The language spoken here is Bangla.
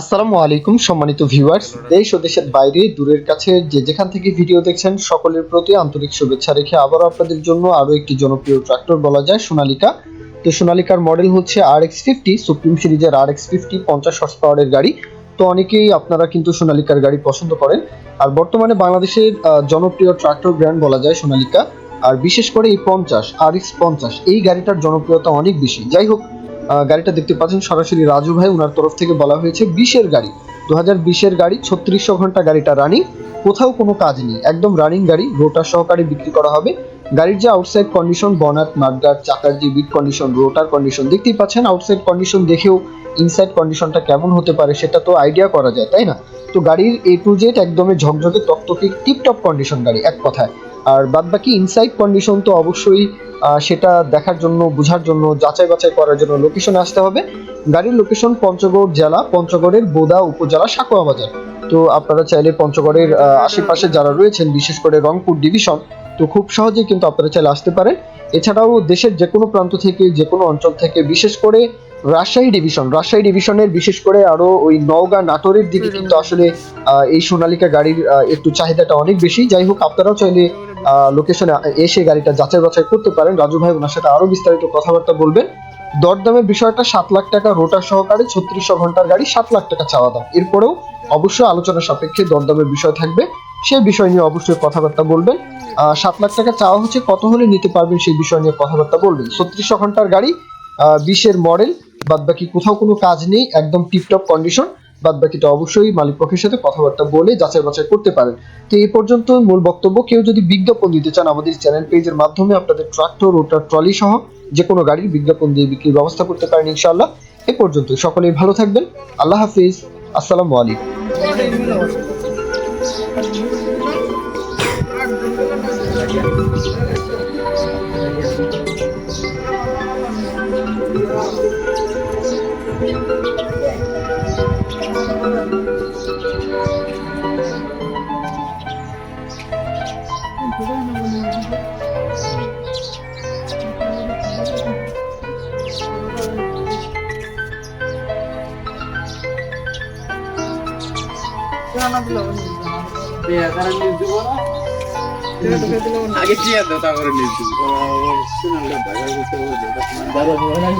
আসসালামু আলাইকুম, সম্মানিত ভিউয়ার্স। দেশ ও দেশের বাইরে, দূরের কাছে যে যেখান থেকে ভিডিও দেখছেন, সকলের প্রতি আন্তরিক শুভেচ্ছা রেখে আবারও আপনাদের জন্য আরও একটি জনপ্রিয় ট্রাক্টর বলা যায়, সোনালিকা। তো সোনালিকার মডেল হচ্ছে আর এক্স ফিফটি সুপ্রিম সিরিজের আর এক্স ফিফটি পঞ্চাশ হর্স পাওয়ারের গাড়ি। তো অনেকেই আপনারা কিন্তু সোনালিকার গাড়ি পছন্দ করেন। আর বর্তমানে বাংলাদেশের জনপ্রিয় ট্রাক্টর ব্র্যান্ড বলা যায় সোনালিকা। আর বিশেষ করে এই পঞ্চাশ আর এক্স পঞ্চাশ, এই গাড়িটার জনপ্রিয়তা অনেক বেশি। যাই হোক গাড়িটা দেখতে পাচ্ছেন সরাসরি রাজু ভাই ওনার তরফ থেকে বলা হয়েছে বিশের গাড়ি। দু হাজার বিশের গাড়ি, ছত্রিশশো ঘণ্টা গাড়িটা রানিং কোথাও কোনো কাজ নেই, একদম রানিং গাড়ি রোটার সহকারে বিক্রি করা হবে। গাড়ির যে আউটসাইড কন্ডিশন বনাট মাঠগার্ড চাকার যে বিট কন্ডিশন রোটার কন্ডিশন দেখতেই পাচ্ছেন আউটসাইড কন্ডিশন দেখেও ইনসাইড কন্ডিশনটা কেমন হতে পারে সেটা তো আইডিয়া করা যায়, তাই না? তো গাড়ির এ টু জেড একদমই ঝকঝকে, তকতকে টিপটপ কন্ডিশন গাড়ি, এক কথায়। আর বাদ বাকি ইনসাইড কন্ডিশন তো অবশ্যই সেটা দেখার জন্য, বোঝার জন্য, যাচাই বাছাই করার জন্য লোকেশনে আসতে হবে। গাড়ির লোকেশন পঞ্চগড় জেলা, পঞ্চগড়ের বোদা উপজেলা সাকোয়া বাজার। তো আপনারা চাইলে পঞ্চগড়ের আশেপাশে যারা রয়েছেন, বিশেষ করে রংপুর ডিভিশন তো খুব সহজেই কিন্তু আপনারা চাইলে আসতে পারেন। এছাড়াও দেশের যে কোনো প্রান্ত থেকে যে কোনো অঞ্চল থেকে, বিশেষ করে রাজশাহী ডিভিশন রাজশাহী ডিভিশনের বিশেষ করে আরও ওই নওগাঁ, নাটোরের দিকে কিন্তু আসলে এই সোনালিকা গাড়ির একটু চাহিদাটা অনেক বেশি। যাই হোক, আপনারাও চাইলে লোকেশনে এসে গাড়িটা যাচাই বাছাই করতে পারেন। রাজু ভাই ওনার সাথে আরও বিস্তারিত কথাবার্তা বলবেন। দরদামের বিষয়টা সাত লাখ টাকা রোটার সহকারে ছত্রিশশো ঘণ্টার গাড়ি সাত লাখ টাকা চাওয়া দাম। এরপরেও অবশ্যই আলোচনা সাপেক্ষে দরদামের বিষয় থাকবে। সেই বিষয় নিয়ে অবশ্যই কথাবার্তা বলবেন। সাত লাখ টাকা চাওয়া হচ্ছে, কত হলে নিতে পারবেন সেই বিষয় নিয়ে কথাবার্তা বলবেন। ছত্রিশশো ঘণ্টার গাড়ি বিশের মডেল বাদ বাকি কোথাও কোনো কাজ নেই, একদম টিপটপ কন্ডিশন বাদ বাকিটা অবশ্যই মালিক পক্ষের সাথে কথাবার্তা বলে যাচাই বাছাই করতে পারেন। তো এই পর্যন্ত মূল বক্তব্য। কেউ যদি বিজ্ঞাপন দিতে চান আমাদের চ্যানেল পেজের মাধ্যমে, আপনাদের ট্রাক্টর রোটার ট্রলি সহ যে কোনো গাড়ির বিজ্ঞাপন দিয়ে বিক্রির ব্যবস্থা করতে পারেন ইনশাআল্লাহ। এ পর্যন্ত সকলেই ভালো থাকবেন। আল্লাহ হাফিজ। আসসালামু আলাইকুম। আগে টিয়া দাও তারপরে নিয়ে দিব Orang